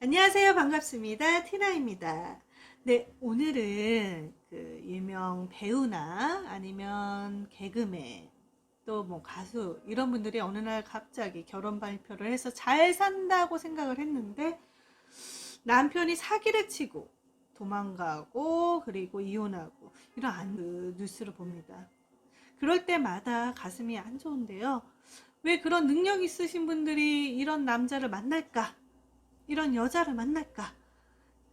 안녕하세요. 반갑습니다. 티나입니다. 네, 오늘은 그 유명 배우나 아니면 개그맨 또 뭐 가수 이런 분들이 어느 날 갑자기 결혼 발표를 해서 잘 산다고 생각을 했는데 남편이 사기를 치고 도망가고 그리고 이혼하고 이런 안, 그 뉴스를 봅니다. 그럴 때마다 가슴이 안 좋은데요. 왜 그런 능력 있으신 분들이 이런 남자를 만날까? 이런 여자를 만날까?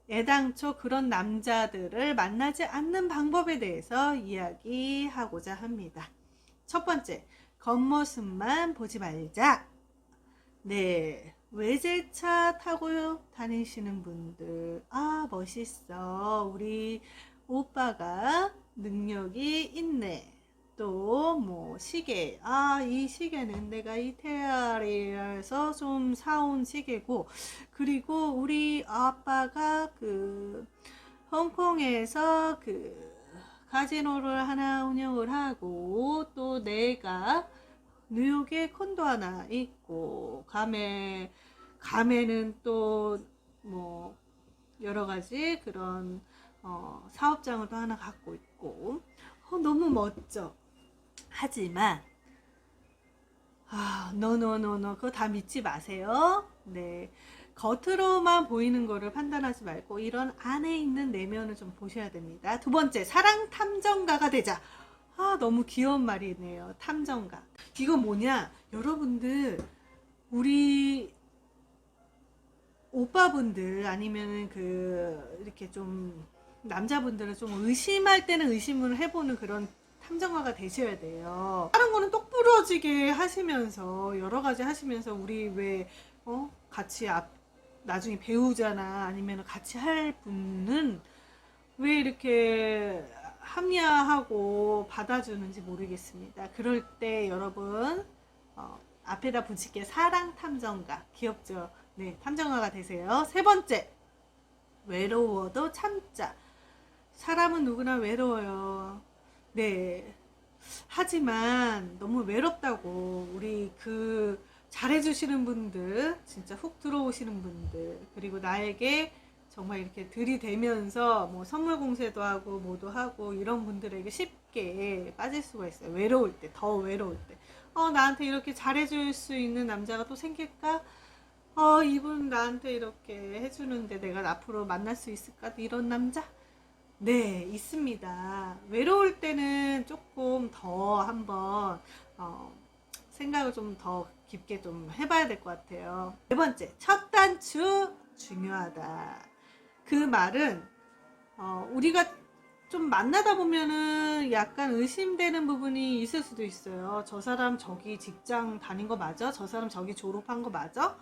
애당초 그런 남자들을 만나지 않는 방법에 대해서 이야기하고자 합니다. 첫 번째, 겉모습만 보지 말자. 네, 외제차 타고 다니시는 분들, 아, 멋있어. 우리 오빠가 능력이 있네. 또, 뭐, 시계. 아, 이 시계는 내가 이태리에서 좀 사온 시계고, 그리고 우리 아빠가 그, 홍콩에서 그, 카지노를 하나 운영을 하고, 또 내가 뉴욕에 콘도 하나 있고, 감에, 감에는 또, 뭐, 여러 가지 그런, 어, 사업장을 또 하나 갖고 있고, 어, 너무 멋져. 하지만 아, 노노노노 그거 다 믿지 마세요. 네. 겉으로만 보이는 거를 판단하지 말고 이런 안에 있는 내면을 좀 보셔야 됩니다. 두 번째, 사랑 탐정가가 되자. 아, 너무 귀여운 말이네요. 탐정가. 이거 뭐냐? 여러분들 우리 오빠분들 아니면은 그 이렇게 좀 남자분들은 좀 의심할 때는 의심을 해보는 그런 탐정가가 되셔야 돼요. 다른 거는 똑 부러지게 하시면서 여러 가지 하시면서 우리 왜 어? 같이 앞 나중에 배우잖아 아니면 같이 할 분은 왜 이렇게 합리화하고 받아주는지 모르겠습니다. 그럴 때 여러분 어, 앞에다 붙일게 사랑 탐정가 귀엽죠? 네 탐정가가 되세요. 세 번째 외로워도 참자. 사람은 누구나 외로워요. 네. 하지만 너무 외롭다고 우리 그 잘해주시는 분들, 진짜 훅 들어오시는 분들, 그리고 나에게 정말 이렇게 들이대면서 뭐 선물 공세도 하고 뭐도 하고 이런 분들에게 쉽게 빠질 수가 있어요. 외로울 때, 더 외로울 때. 어, 나한테 이렇게 잘해줄 수 있는 남자가 또 생길까? 어, 이분 나한테 이렇게 해주는데 내가 앞으로 만날 수 있을까? 이런 남자? 네, 있습니다. 외로울 때는 조금 더 한번, 어, 생각을 좀 더 깊게 좀 해봐야 될 것 같아요. 네 번째, 첫 단추 중요하다. 그 말은, 어, 우리가 좀 만나다 보면은 약간 의심되는 부분이 있을 수도 있어요. 저 사람 저기 직장 다닌 거 맞아? 저 사람 저기 졸업한 거 맞아?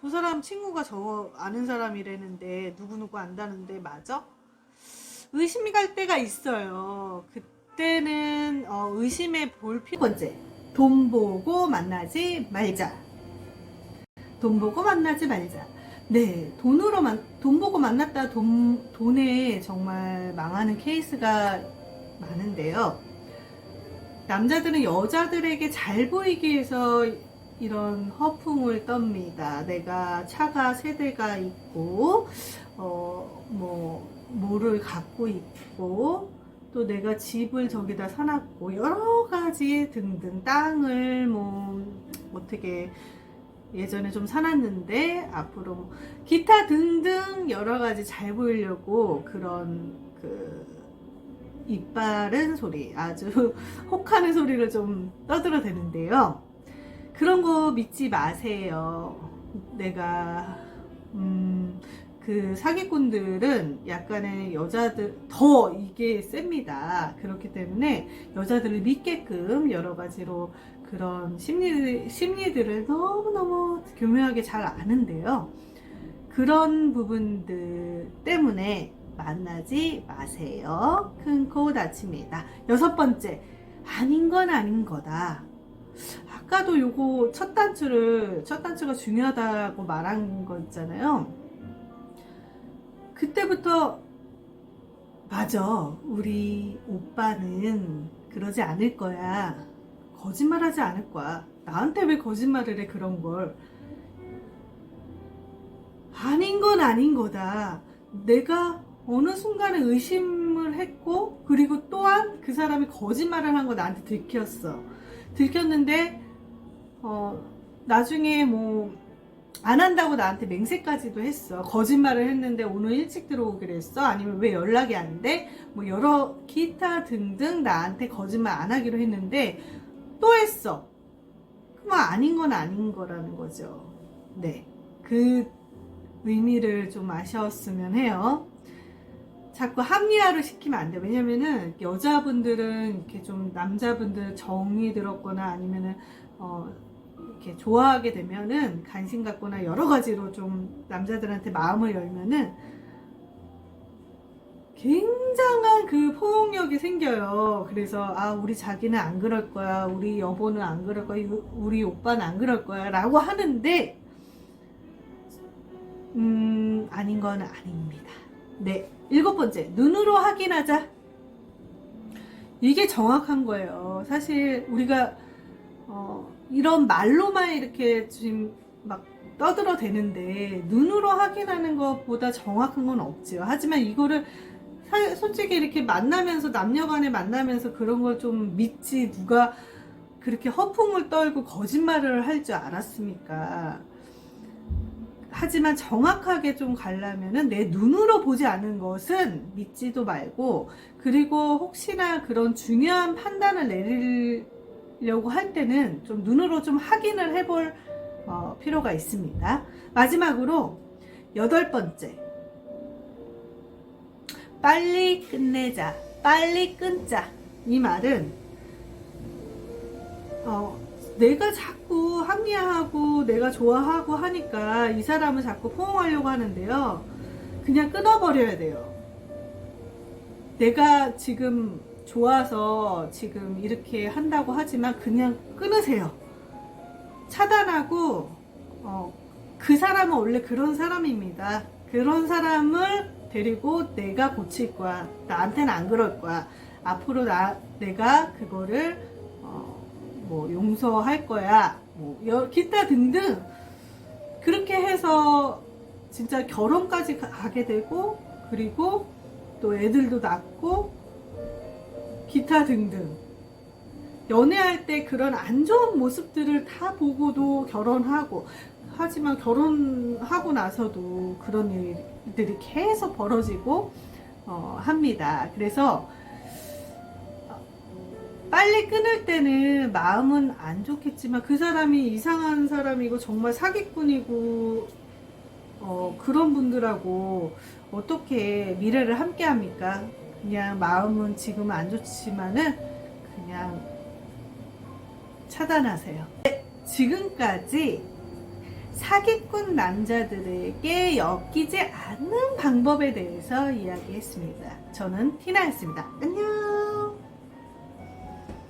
저 사람 친구가 저 아는 사람이라는데 누구누구 안다는데 맞아? 의심이 갈 때가 있어요. 그때는 어, 의심해 볼 필요. 번째, 돈 보고 만나지 말자. 돈 보고 만나지 말자. 네, 돈으로 만 돈 보고 만났다 돈 돈에 정말 망하는 케이스가 많은데요. 남자들은 여자들에게 잘 보이기 위해서 이런 허풍을 떱니다. 내가 차가 세 대가 있고, 어, 뭐, 뭐를 갖고 있고, 또 내가 집을 저기다 사놨고, 여러 가지 등등, 땅을 뭐, 어떻게, 예전에 좀 사놨는데, 앞으로 뭐 기타 등등 여러 가지 잘 보이려고 그런 그, 이빠른 소리, 아주 혹하는 소리를 좀 떠들어 대는데요. 그런 거 믿지 마세요. 내가 음, 그 사기꾼들은 약간의 여자들 더 이게 셉니다. 그렇기 때문에 여자들을 믿게끔 여러 가지로 그런 심리 심리들을 너무 너무 교묘하게 잘 아는데요. 그런 부분들 때문에 만나지 마세요. 큰 코 다칩니다. 여섯 번째 아닌 건 아닌 거다. 아까도 요거 첫 단추를 첫 단추가 중요하다고 말한 거 있잖아요. 그때부터 맞아. 우리 오빠는 그러지 않을 거야. 거짓말하지 않을 거야. 나한테 왜 거짓말을 해 그런 걸. 아닌 건 아닌 거다. 내가 어느 순간에 의심을 했고, 그리고 또한 그 사람이 거짓말을 한 거 나한테 들켰어. 들켰는데, 어, 나중에 뭐, 안 한다고 나한테 맹세까지도 했어. 거짓말을 했는데 오늘 일찍 들어오기로 했어. 아니면 왜 연락이 안 돼? 뭐 여러 기타 등등 나한테 거짓말 안 하기로 했는데 또 했어. 그럼 아닌 건 아닌 거라는 거죠. 네. 그 의미를 좀 아셨으면 해요. 자꾸 합리화를 시키면 안 돼. 왜냐면은 여자분들은 이렇게 좀 남자분들 정이 들었거나 아니면은 어 이렇게 좋아하게 되면은 관심 갖거나 여러 가지로 좀 남자들한테 마음을 열면은 굉장한 그 포용력이 생겨요. 그래서 아 우리 자기는 안 그럴 거야, 우리 여보는 안 그럴 거야, 우리 오빠는 안 그럴 거야라고 하는데 음 아닌 건 아닙니다. 네 일곱 번째 눈으로 확인하자. 이게 정확한 거예요. 사실 우리가 어, 이런 말로만 이렇게 지금 막 떠들어 대는데 눈으로 확인하는 것보다 정확한 건 없지요. 하지만 이거를 사- 솔직히 이렇게 만나면서 남녀간에 만나면서 그런 걸 좀 믿지 누가 그렇게 허풍을 떨고 거짓말을 할 줄 알았습니까? 하지만 정확하게 좀 가려면은 내 눈으로 보지 않은 것은 믿지도 말고 그리고 혹시나 그런 중요한 판단을 내 리려고 할 때는 좀 눈으로 좀 확인을 해볼 어, 필요가 있습니다. 마지막으로 여덟 번째 빨리 끝내자 빨리 끊자 이 말은 어, 내가 자꾸 합리화하고 내가 좋아하고 하니까 이 사람을 자꾸 포용하려고 하는데요. 그냥 끊어버려야 돼요. 내가 지금 좋아서 지금 이렇게 한다고 하지만 그냥 끊으세요. 차단하고 어, 그 사람은 원래 그런 사람입니다. 그런 사람을 데리고 내가 고칠 거야. 나한테는 안 그럴 거야. 앞으로 나 내가 그거를 어, 뭐 용서할 거야. 뭐 여- 기타 등등 그렇게 해서 진짜 결혼까지 가- 가게 되고 그리고 또 애들도 낳고 기타 등등 연애할 때 그런 안 좋은 모습들을 다 보고도 결혼하고 하지만 결혼하고 나서도 그런 일들이 계속 벌어지고 어, 합니다. 그래서 빨리 끊을 때는 마음은 안 좋겠지만 그 사람이 이상한 사람이고 정말 사기꾼이고 어, 그런 분들하고 어떻게 미래를 함께 합니까? 그냥 마음은 지금은 안 좋지만은 그냥 차단하세요. 네, 지금까지 사기꾼 남자들에게 엮이지 않는 방법에 대해서 이야기했습니다. 저는 티나였습니다. 안녕!